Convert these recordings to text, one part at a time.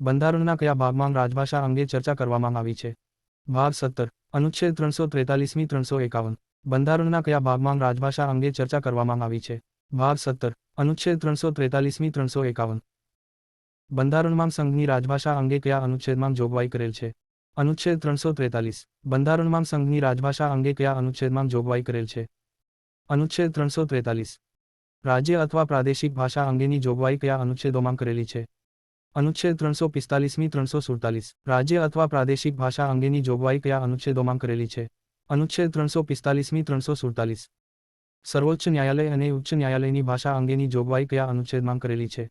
બંધારણના કયા ભાગમાં રાજભાષા અંગે ચર્ચા કરવામાં આવી છે? ભાગ સત્તર, અનુચ્છેદ ત્રણસો ત્રેતાલીસમી, ત્રણસો એકાવન. બંધારણના કયા ભાગમાં રાજભાષા અંગે ચર્ચા કરવામાં આવી છે? ભાગ સત્તર, અનુચ્છેદ ત્રણસો ત્રેતાલીસમી, ત્રણસો એકાવન. બંધારણમાં સંઘની રાજભાષા અંગે કયા અનુચ્છેદમાં જોગવાઈ કરેલ છે? અનુચ્છેદ ત્રણસો ત્રેતાલીસ. બંધારણમાં સંઘની રાજભાષા અંગે કયા અનુચ્છેદમાં જોગવાઈ કરેલ છે? અનુચ્છેદ ત્રણસો ત્રેતાલીસ. રાજ્ય અથવા પ્રાદેશિક ભાષા અંગેની જોગવાઈ કયા અનુચ્છેદોમાં કરેલી છે? અનુચ્છેદ ત્રણસો પિસ્તાલીસમી, ત્રણસો સુડતાલીસ. રાજ્ય અથવા પ્રાદેશિક ભાષા અંગેની જોગવાઈ કયા અનુચ્છેદોમાં કરેલી છે? અનુચ્છેદ ત્રણસો પિસ્તાલીસમી, ત્રણસો સુડતાલીસ. સર્વોચ્ચ ન્યાયાલય અને ઉચ્ચ ન્યાયાલયની ભાષા અંગેની જોગવાઈ કયા અનુચ્છેદમાં કરેલી છે?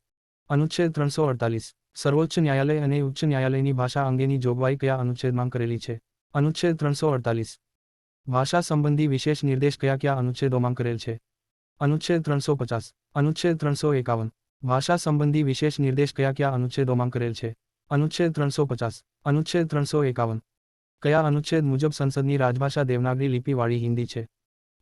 અનુચ્છેદ ત્રણસો અડતાલીસ. સર્વોચ્ચ ન્યાયાલય અને ઉચ્ચ ન્યાયાલયની ભાષા અંગેની જોગવાઈ કયા અનુચ્છેદમાં કરેલી છે? અનુચ્છેદ ત્રણસો અડતાલીસ. ભાષા સંબંધી વિશેષ નિર્દેશ કયા કયા અનુચ્છેદોમાં કરેલ છે? અનુચ્છેદ ત્રણસો પચાસ. અનુચ્છેદ ત્રણસો એકાવન. ભાષા સંબંધી વિશેષ નિર્દેશ કયા કયા અનુચ્છેદોમાં કરેલ છે? અનુચ્છેદ ત્રણસો પચાસ, અનુચ્છેદ ત્રણસો એકાવન, કયા અનુચ્છેદ મુજબ સંસદની રાજભાષા દેવનાગરી લિપિવાળી હિન્દી છે?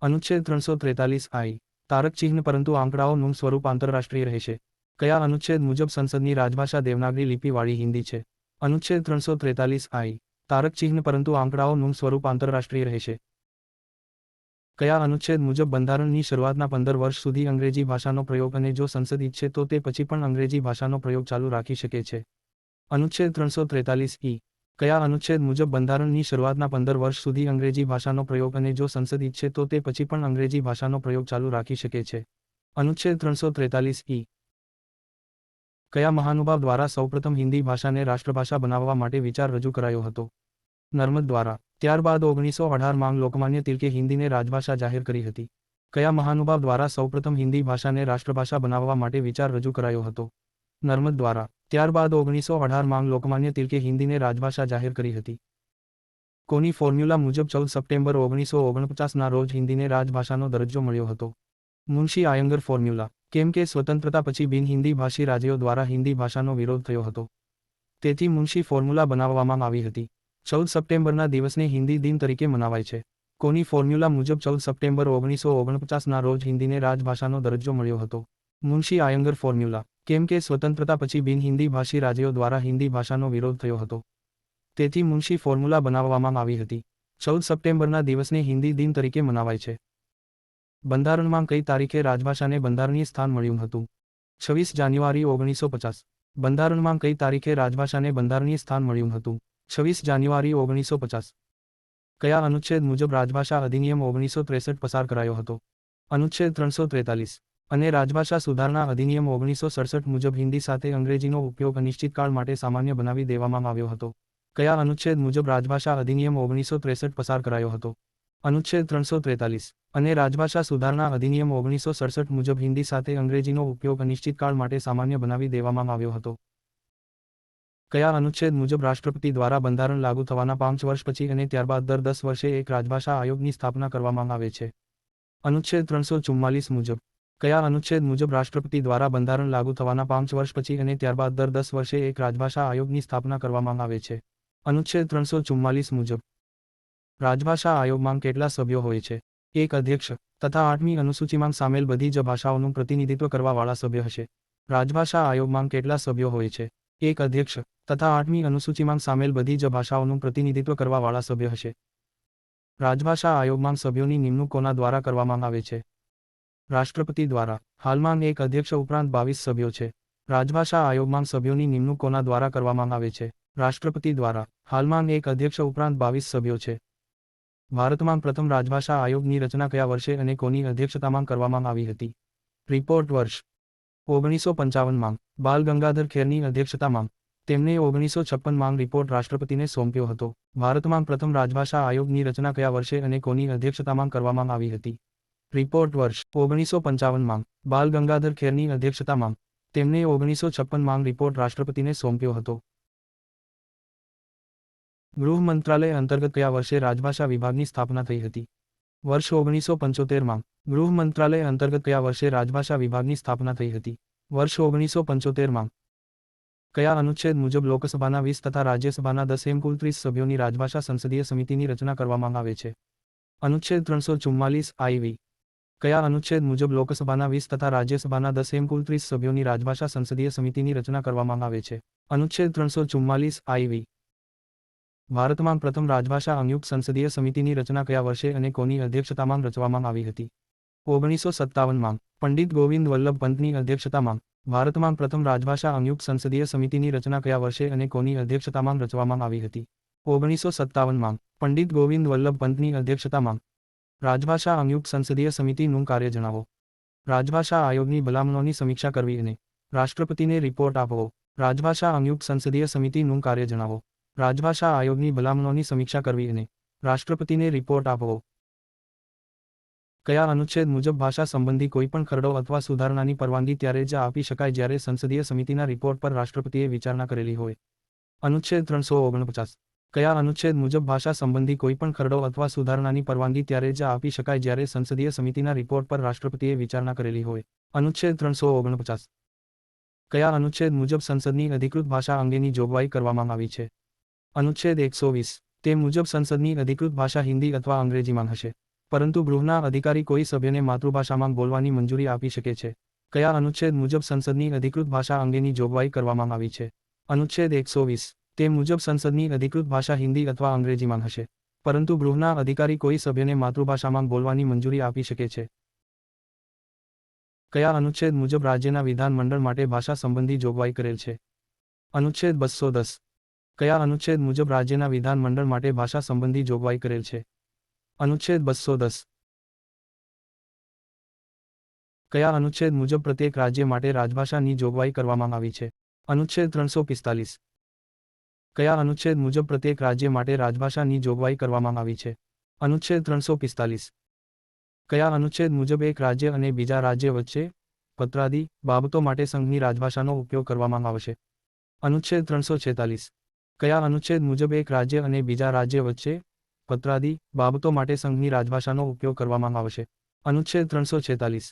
અનુચ્છેદ ત્રણસો ત્રેતાલીસ આઈ, તારક ચિહ્ન પરંતુ આંકડાઓનું સ્વરૂપ આંતરરાષ્ટ્રીય રહેશે કયા અનુચ્છેદ મુજબ સંસદની રાજભાષા દેવનાગરી લિપિવાળી હિન્દી છે? અનુચ્છેદ ત્રણસો ત્રેતાલીસ આઈ, તારક ચિહ્ન પરંતુ આંકડાઓનું સ્વરૂપ આંતરરાષ્ટ્રીય રહેશે કયા અનુચ્છેદ મુજબ બંધારણની શરૂઆતના પંદર વર્ષ સુધી અંગ્રેજી ભાષાનો પ્રયોગ અને જો સંસદ ઈચ્છે તો તે પછી પણ અંગ્રેજી ભાષાનો પ્રયોગ ચાલુ રાખી શકે છે. અનુચ્છેદ ત્રણસો ત્રેતાલીસ ઈ. કયા અનુચ્છેદ મુજબ બંધારણની શરૂઆતના પંદર વર્ષ સુધી અંગ્રેજી ભાષાનો પ્રયોગ અને જો સંસદ ઈચ્છે તો તે પછી પણ અંગ્રેજી ભાષાનો પ્રયોગ ચાલુ રાખી શકે છે. અનુચ્છેદ ત્રણસો ત્રેતાલીસ ઈ. કયા મહાનુભાવ દ્વારા સૌપ્રથમ હિન્દી ભાષાને રાષ્ટ્રભાષા બનાવવા માટે વિચાર રજૂ કરાયો હતો? નર્મદ દ્વારા. ત્યારબાદ ઓગણીસો અઢારમાં લોકમાન્ય તિલકે હિન્દીને રાજભાષા જાહેર કરી હતી. કયા મહાનુભાવ દ્વારા સૌપ્રથમ હિન્દી ભાષાને રાષ્ટ્રભાષા બનાવવા માટે વિચાર રજૂ કરાયો હતો? નર્મદ દ્વારા. ત્યારબાદ ઓગણીસો અઢારમાં લોકમાન્ય તિલકે હિન્દીને રાજભાષા જાહેર કરી હતી. કોની ફોર્મ્યુલા મુજબ ચૌદ સપ્ટેમ્બર ઓગણીસો ઓગણપચાસના રોજ હિન્દીને રાજભાષાનો દરજ્જો મળ્યો હતો? મુનશી આયંગર ફોર્મ્યુલા. કેમ કે સ્વતંત્રતા પછી બિન હિન્દી ભાષી રાજ્યો દ્વારા હિન્દી ભાષાનો વિરોધ થયો હતો. તેથી મુનશી ફોર્મ્યુલા બનાવવામાં આવી હતી. ચૌદ સપ્ટેમ્બરના દિવસને હિન્દી દિન તરીકે મનાવાય છે. કોની ફોર્મ્યુલા મુજબ ચૌદ સપ્ટેમ્બર ઓગણીસો ઓગણપચાસના રોજ હિન્દીને રાજભાષાનો દરજ્જો મળ્યો હતો? મુનશી આયંગર ફોર્મ્યુલા. કેમ કે સ્વતંત્રતા પછી બિન હિન્દી ભાષી રાજ્યો દ્વારા હિન્દી ભાષાનો વિરોધ થયો હતો. તેથી મુનશી ફોર્મ્યુલા બનાવવામાં આવી હતી. ચૌદ સપ્ટેમ્બરના દિવસને હિન્દી દિન તરીકે મનાવાય છે. બંધારણમાં કઈ તારીખે રાજભાષાને બંધારણીય સ્થાન મળ્યું હતું? છવ્વીસ જાન્યુઆરી ઓગણીસો પચાસ. બંધારણમાં કઈ તારીખે રાજભાષાને બંધારણીય સ્થાન મળ્યું હતું? છવ્વીસ જાન્યુઆરી ઓગણીસો પચાસ. કયા અનુચ્છેદ મુજબ રાજભાષા અધિનિયમ ઓગણીસો ત્રેસઠ પસાર કરાયો હતો? અનુચ્છેદ ત્રણસો ત્રેતાલીસ. અને રાજભાષા સુધારણા અધિનિયમ ઓગણીસો સડસઠ મુજબ હિન્દી સાથે અંગ્રેજીનો ઉપયોગ અનિશ્ચિતકાળ માટે સામાન્ય બનાવી દેવામાં આવ્યો હતો. કયા અનુચ્છેદ મુજબ રાજભાષા અધિનિયમ ઓગણીસો ત્રેસઠ પસાર કરાયો હતો? અનુચ્છેદ ત્રણસો ત્રેતાલીસ. અને રાજભાષા સુધારણા અધિનિયમ ઓગણીસો સડસઠ મુજબ હિન્દી સાથે અંગ્રેજીનો ઉપયોગ અનિશ્ચિતકાળ માટે સામાન્ય બનાવી દેવામાં આવ્યો હતો. કયા અનુચ્છેદ મુજબ રાષ્ટ્રપતિ દ્વારા બંધારણ લાગુ થવાના પાંચ વર્ષ પછી અને ત્યારબાદ દર દસ વર્ષે એક રાજભાષા આયોગની સ્થાપના કરવામાં આવે છે? અનુચ્છેદ ત્રણસો ચુમ્માલીસ મુજબ. કયા અનુચ્છેદ મુજબ રાષ્ટ્રપતિ દ્વારા બંધારણ લાગુ થવાના પાંચ વર્ષ પછી અને ત્યારબાદ દર દસ વર્ષે એક રાજભાષા આયોગની સ્થાપના કરવામાં આવે છે? અનુચ્છેદ ત્રણસો ચુમ્માલીસ મુજબ. રાજભાષા આયોગમાં કેટલા સભ્યો હોય છે? એક અધ્યક્ષ તથા આઠમી અનુસૂચિમાં સામેલ બધી જ ભાષાઓનું પ્રતિનિધિત્વ કરવાવાળા સભ્ય હશે. રાજભાષા આયોગમાં કેટલા સભ્યો હોય છે? એક અધ્યક્ષ તથા આઠમી અનુસૂચિમાં સામેલ બધી જ ભાષાઓનું પ્રતિનિધિત્વ કરવાવાળા સભ્ય હશે. રાજભાષા આયોગમાં સભ્યોની નિમણૂક કોના દ્વારા કરવામાં આવે છે. રાષ્ટ્રપતિ દ્વારા હાલમાં એક અધ્યક્ષ ઉપરાંત બાવીસ સભ્યો છે. રાજભાષા આયોગમાં સભ્યોની નિમણૂક કોના દ્વારા કરવામાં આવે છે. રાષ્ટ્રપતિ દ્વારા હાલમાં એક અધ્યક્ષ ઉપરાંત બાવીસ સભ્યો છે. ભારતમાં પ્રથમ રાજભાષા આયોગની રચના કયા વર્ષે અને કોની અધ્યક્ષતામાં કરવામાં આવી હતી? રિપોર્ટ વર્ષ ઓગણીસો પંચાવનમાં બાલ ગંગાધર ખેરની અધ્યક્ષતામાં તેમણે ઓગણીસો છપ્પનમાં રિપોર્ટ રાષ્ટ્રપતિને સોંપ્યો હતો. ભારતમાં પ્રથમ રાજભાષા આયોગની રચના કયા વર્ષે અને કોની અધ્યક્ષતામાં કરવામાં આવી હતી? રિપોર્ટ વર્ષ ઓગણીસો પંચાવનમાં બાલ ગંગાધર ખેરની અધ્યક્ષતામાં તેમણે ઓગણીસો છપ્પનમાં રિપોર્ટ રાષ્ટ્રપતિને સોંપ્યો હતો. ગૃહ મંત્રાલય અંતર્ગત કયા વર્ષે રાજભાષા વિભાગની સ્થાપના થઈ હતી? વર્ષ ઓગણીસો પંચોતેરમાં ગૃહ મંત્રાલય અંતર્ગત કયા વર્ષે રાજભાષા વિભાગની સ્થાપના થઈ હતી. વર્ષ ઓગણીસો પંચોતેરમાં કયા અનુચ્છેદ મુજબ લોકસભાના વીસ તથા રાજ્યસભાના દસ એમ કુલ ત્રીસ સભ્યોની રાજભાષા સંસદીય સમિતિની રચના કરવામાં આવે છે. અનુચ્છેદ ત્રણસો ચુમ્માલીસ આઈવી કયા અનુચ્છેદ મુજબ લોકસભાના વીસ તથા રાજ્યસભાના દસ એમ કુલ ત્રીસ સભ્યોની રાજભાષા સંસદીય સમિતિની રચના કરવામાં આવે છે. અનુચ્છેદ ત્રણસો ચુમ્માલીસ આઈવી ભારતમાં પ્રથમ રાજભાષા સંયુક્ત સંસદીય સમિતિની રચના કયા વર્ષે અને કોની અધ્યક્ષતામાં રચવામાં આવી હતી? ઓગણીસો સત્તાવનમાં પંડિત ગોવિંદ વલ્લભ પંતની અધ્યક્ષતામાં ભારતમાં પ્રથમ રાજભાષા સંયુક્ત સંસદીય સમિતિની રચના કયા વર્ષે અને કોની અધ્યક્ષતામાં રચવામાં આવી હતી? ઓગણીસો સત્તાવનમાં પંડિત ગોવિંદ વલ્લભ પંતની અધ્યક્ષતામાં રાજભાષા સંયુક્ત સંસદીય સમિતિનું કાર્ય જણાવો. રાજભાષા આયોગની ભલામણોની સમીક્ષા કરવી અને રાષ્ટ્રપતિને રિપોર્ટ આપવો. રાજભાષા સંયુક્ત સંસદીય સમિતિનું કાર્ય જણાવો. રાજભાષા આયોગની ભલામણોની સમીક્ષા કરવી અને રાષ્ટ્રપતિને રિપોર્ટ આપવો. કયા અનુચ્છેદ મુજબ ભાષા સંબંધી કોઈપણ ખરડો અથવા સુધારણાની પરવાનગી ત્યારે જ આપી શકાય જ્યારે સંસદીય સમિતિના રિપોર્ટ પર રાષ્ટ્રપતિએ વિચારણા કરેલી હોય. અનુચ્છેદ ત્રણસો ઓગણપચાસ. કયા અનુચ્છેદ મુજબ ભાષા સંબંધી કોઈપણ ખરડો અથવા સુધારણાની પરવાનગી ત્યારે જ આપી શકાય જ્યારે સંસદીય સમિતિના રિપોર્ટ પર રાષ્ટ્રપતિએ વિચારણા કરેલી હોય. અનુચ્છેદ ત્રણસો ઓગણપચાસ. કયા અનુચ્છેદ મુજબ સંસદની અધિકૃત ભાષા અંગેની જોગવાઈ કરવામાં આવી છે? અનુચ્છેદ એકસો વીસ. તે મુજબ સંસદની અધિકૃત ભાષા હિન્દી અથવા અંગ્રેજીમાં હશે. પરંતુ ગૃહના અધિકારી કોઈ સભ્યને માતૃભાષામાં બોલવાની મંજૂરી આપી શકે છે. કયા અનુચ્છેદ મુજબ સંસદની અધિકૃત ભાષા અંગેની જોગવાઈ કરવામાં આવી છે? અનુચ્છેદ એકસો વીસ. તે મુજબ સંસદની અધિકૃત ભાષા હિન્દી અથવા અંગ્રેજીમાં હશે. પરંતુ ગૃહના અધિકારી કોઈ સભ્યને માતૃભાષામાં બોલવાની મંજૂરી આપી શકે છે. કયા અનુચ્છેદ મુજબ રાજ્યના વિધાન મંડળ માટે ભાષા સંબંધી જોગવાઈ કરેલ છે? અનુચ્છેદ બસો દસ. કયા અનુચ્છેદ મુજબ રાજ્યના વિધાન મંડળ માટે ભાષા સંબંધી જોગવાઈ કરેલ છે? અનુચ્છેદ બસો દસ. કયા અનુચ્છેદ મુજબ પ્રત્યેક રાજ્ય માટે રાજભાષાની જોગવાઈ કરવામાં આવી છે? અનુચ્છેદ ત્રણસો પિસ્તાલીસ. કયા અનુચ્છેદ મુજબ પ્રત્યેક રાજ્ય માટે રાજભાષાની જોગવાઈ કરવામાં આવી છે? અનુચ્છેદ ત્રણસો પિસ્તાલીસ. કયા અનુચ્છેદ મુજબ એક રાજ્ય અને બીજા રાજ્ય વચ્ચે પત્રાદી બાબતો માટે સંઘની રાજભાષાનો ઉપયોગ કરવામાં આવશે? અનુચ્છેદ ત્રણસો છેતાલીસ. કયા અનુચ્છેદ મુજબ એક રાજ્ય અને બીજા રાજ્ય વચ્ચે પત્રાદી બાબતો માટે સંઘની રાજભાષાનો ઉપયોગ કરવામાં આવશે અનુચ્છેદ ત્રણસો છેતાલીસ.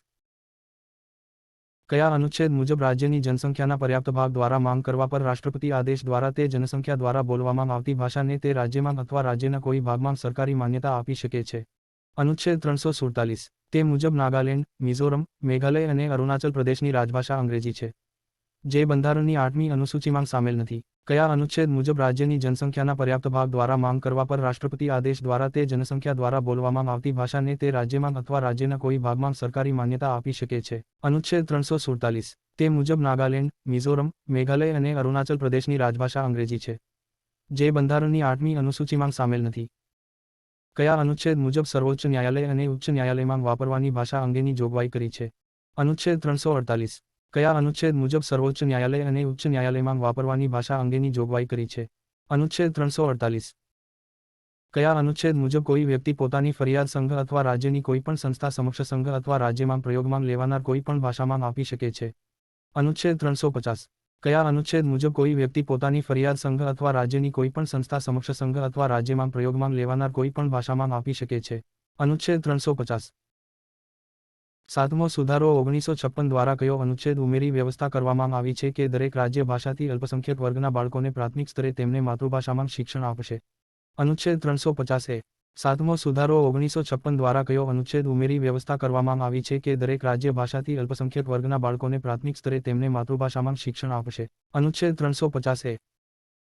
કયા અનુચ્છેદ મુજબ રાજ્યની જનસંખ્યાના પર્યાપ્ત ભાગ દ્વારા માંગ કરવા પર રાષ્ટ્રપતિ આદેશ દ્વારા તે જનસંખ્યા દ્વારા બોલવામાં આવતી ભાષાને તે રાજ્યમાં અથવા રાજ્યના કોઈ ભાગમાં સરકારી માન્યતા આપી શકે છે? અનુચ્છેદ ત્રણસો સુડતાલીસ. તે મુજબ નાગાલેન્ડ, મિઝોરમ, મેઘાલય અને અરુણાચલ પ્રદેશની રાજભાષા અંગ્રેજી છે. જે બંધારણની આઠમી અનુસૂચિમાં સામેલ નથી. કયા અનુચ્છેદ મુજબ રાજ્યની જનસંખ્યાના પર્યાપ્ત ભાગ દ્વારા માંગ કરવા પર રાષ્ટ્રપતિ આદેશ દ્વારા તે જનસંખ્યા દ્વારા બોલવામાં આવતી ભાષાને તે રાજ્યમાં અથવા રાજ્યના કોઈ ભાગમાં સરકારી માન્યતા આપી શકે છે? અનુચ્છેદ ત્રણસો સુડતાલીસ. તે મુજબ નાગાલેન્ડ, મિઝોરમ, મેઘાલય અને અરુણાચલ પ્રદેશની રાજભાષા અંગ્રેજી છે. જે બંધારણની આઠમી અનુસૂચિમાં સામેલ નથી. કયા અનુચ્છેદ મુજબ સર્વોચ્ચ ન્યાયાલય અને ઉચ્ચ ન્યાયાલયમાં વાપરવાની ભાષા અંગેની જોગવાઈ કરી છે? અનુચ્છેદ ત્રણસો અડતાલીસ. કયા અનુચ્છેદ મુજબ સર્વોચ્ચ ન્યાયાલય અને ઉચ્ચ ન્યાયાલયમાં વાપરવાની ભાષા અંગેની જોગવાઈ કરી છે? અનુચ્છેદ ત્રણસો અડતાલીસ. કયા અનુચ્છેદ મુજબ કોઈ વ્યક્તિ પોતાની ફરિયાદ સંઘ અથવા રાજ્યની કોઈપણ સંસ્થા સમક્ષ સંઘ અથવા રાજ્યમાં પ્રયોગમાં લેવાનાર કોઈપણ ભાષામાં આપી શકે છે? અનુચ્છેદ ત્રણસો પચાસ. કયા અનુચ્છેદ મુજબ કોઈ વ્યક્તિ પોતાની ફરિયાદ સંઘ અથવા રાજ્યની કોઈપણ સંસ્થા સમક્ષ સંઘ અથવા રાજ્યમાં પ્રયોગમાં લેવાનાર કોઈપણ ભાષામાં આપી શકે છે? અનુચ્છેદ ત્રણસો પચાસ. સાતમો સુધારો ઓગણીસો છપ્પન દ્વારા કયો અનુચ્છેદ ઉમેરી વ્યવસ્થા કરવામાં આવી છે કે દરેક રાજ્ય ભાષાથી અલ્પસંખ્યક વર્ગના બાળકોને પ્રાથમિક સ્તરે તેમને માતૃભાષામાં શિક્ષણ આપશે? અનુચ્છેદ ત્રણસો પચાસ એ. સાતમો સુધારો ઓગણીસો છપ્પન દ્વારા કયો અનુચ્છેદ ઉમેરી વ્યવસ્થા કરવામાં આવી છે કે દરેક રાજ્ય ભાષાથી અલ્પસંખ્યક વર્ગના બાળકોને પ્રાથમિક સ્તરે તેમને માતૃભાષામાં શિક્ષણ આપશે? અનુચ્છેદ ત્રણસો પચાસ એ.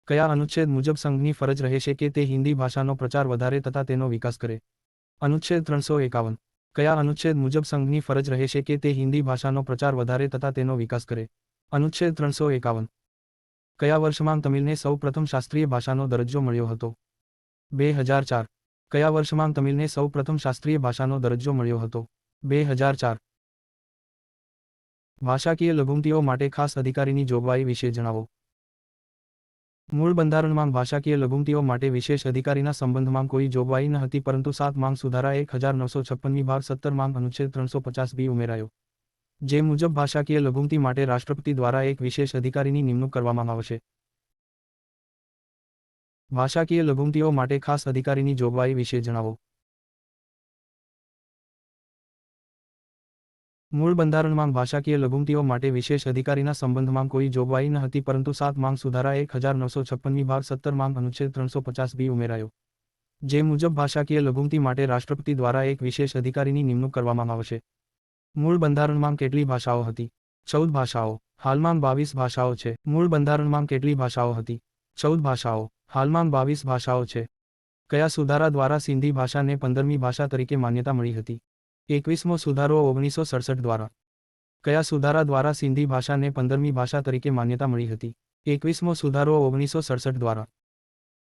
કયા અનુચ્છેદ મુજબ સંઘની ફરજ રહેશે કે તે હિન્દી ભાષાનો પ્રચાર વધારે તથા તેનો વિકાસ કરે? અનુચ્છેદ ત્રણસો એકાવન. કયા અનુચ્છેદ મુજબ સંઘની ફરજ રહેશે કે તે હિન્દી ભાષાનો પ્રચાર વધારે તથા તેનો વિકાસ કરે? અનુચ્છેદ ત્રણસો એકાવન. કયા વર્ષમાં તમિલને સૌ પ્રથમ શાસ્ત્રીય ભાષાનો દરજ્જો મળ્યો હતો? બે હજાર ચાર. કયા વર્ષમાં તમિલને સૌ પ્રથમ શાસ્ત્રીય ભાષાનો દરજ્જો મળ્યો હતો? બે હજાર ચાર. ભાષાકીય લઘુમતીઓ માટે ખાસ અધિકારીની જોગવાઈ વિશે જણાવો. મૂળ બંધારણમાં ભાષાકીય લઘુમતીઓ માટે વિશેષ અધિકારીના સંબંધમાં કોઈ જોગવાઈ ન હતી, પરંતુ સાત માંગ સુધારા એક હજાર નવસો છપ્પનની ભાગ સત્તર માંગ અનુચ્છેદ ત્રણસો પચાસ બી ઉમેરાયો. જે મુજબ ભાષાકીય લઘુમતી માટે રાષ્ટ્રપતિ દ્વારા એક વિશેષ અધિકારીની નિમણૂક કરવામાં આવશે. ભાષાકીય લઘુમતીઓ માટે ખાસ અધિકારીની જોગવાઈ વિશે જણાવો. મૂળ બંધારણમાં ભાષાકીય લઘુમતીઓ માટે વિશેષ અધિકારીના સંબંધમાં કોઈ જોગવાઈ ન હતી, પરંતુ સાત માંગ સુધારા એક હજાર નવસો છપ્પનની ભાગ સત્તર માંગ અનુચ્છેદ ત્રણસો પચાસ બી ઉમેરાયો. જે મુજબ ભાષાકીય લઘુમતી માટે રાષ્ટ્રપતિ દ્વારા એક વિશેષ અધિકારીની નિમણૂક કરવામાં આવશે. મૂળ બંધારણમાં કેટલી ભાષાઓ હતી? ચૌદ ભાષાઓ. હાલમાં બાવીસ ભાષાઓ છે. મૂળ બંધારણમાં કેટલી ભાષાઓ હતી? ચૌદ ભાષાઓ. હાલમાં બાવીસ ભાષાઓ છે. કયા સુધારા દ્વારા સિંધી ભાષાને પંદરમી ભાષા તરીકે માન્યતા મળી હતી? એકવીસમો સુધારો ઓગણીસો સડસઠ દ્વારા. કયા સુધારા દ્વારા સિંધી ભાષાને પંદરમી ભાષા તરીકે માન્યતા મળી હતી? એકવીસમો સુધારો ઓગણીસો સડસઠ દ્વારા.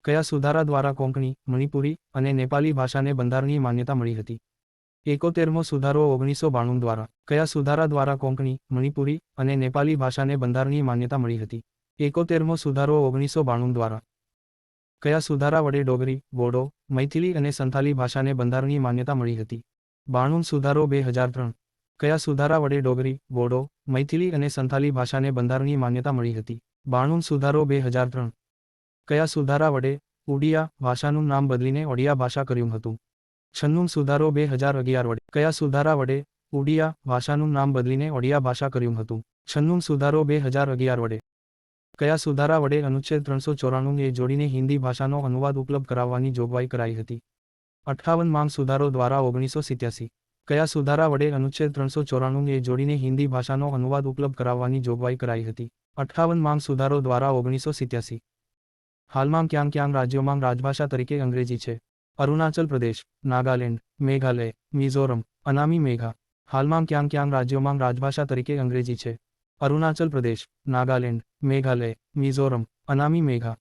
કયા સુધારા દ્વારા કોંકણી, મણિપુરી અને નેપાલી ભાષાને બંધારણીય માન્યતા મળી હતી? એકોતેરમો સુધારો ઓગણીસો બાણું દ્વારા. કયા સુધારા દ્વારા કોંકણી, મણિપુરી અને નેપાલી ભાષાને બંધારણીય માન્યતા મળી હતી? એકોતેરમો સુધારો ઓગણીસો બાણું દ્વારા. કયા સુધારા વડે ડોગરી, બોડો, મૈથિલી અને સંથાલી ભાષાને બંધારણીય માન્યતા મળી હતી? બાણું સુધારો બે હજાર ત્રણ. કયા સુધારા વડે ડોગરી, બોડો, મૈથિલી અને સંથાલી ભાષાને બંધારણીય માન્યતા મળી હતી? બાણું સુધારો બે હજાર ત્રણ. કયા સુધારા વડે ઉડિયા ભાષાનું નામ બદલીને ઓડિયા ભાષા કર્યું હતું? છન્નું સુધારો બે હજાર અગિયાર વડે. કયા સુધારા વડે ઉડિયા ભાષાનું નામ બદલીને ઓડિયા ભાષા કર્યું હતું? છન્નું સુધારો બે હજાર અગિયાર વડે. કયા સુધારા વડે અનુચ્છેદ ત્રણસો ચોરાણું એ જોડીને હિન્દી ભાષાનો અનુવાદ ઉપલબ્ધ કરાવવાની જોગવાઈ કરાઈ હતી? અઠ્ઠાવન માંગ સુધારો દ્વારા ઓગણીસો સિત્યાસી. કયા સુધારા વડે અનુચ્છેદ ત્રણસો ચોરાણું એ જોડીને હિન્દી ભાષાનો અનુવાદ ઉપલબ્ધ કરાવવાની જોગવાઈ કરાઈ હતી? અઠાવન માંગ સુધારો દ્વારા ઓગણીસો સિત્યાસી. હાલમાં ક્યાંક ક્યાંક રાજ્યોમાં રાજભાષા તરીકે અંગ્રેજી છે? અરુણાચલ પ્રદેશ, નાગાલેન્ડ, મેઘાલય, મિઝોરમ, અનામી મેઘા. હાલમાં ક્યાંક ક્યાંક રાજ્યોમાં રાજભાષા તરીકે અંગ્રેજી છે? અરુણાચલ પ્રદેશ, નાગાલેન્ડ, મેઘાલય, મિઝોરમ, અનામી મેઘા.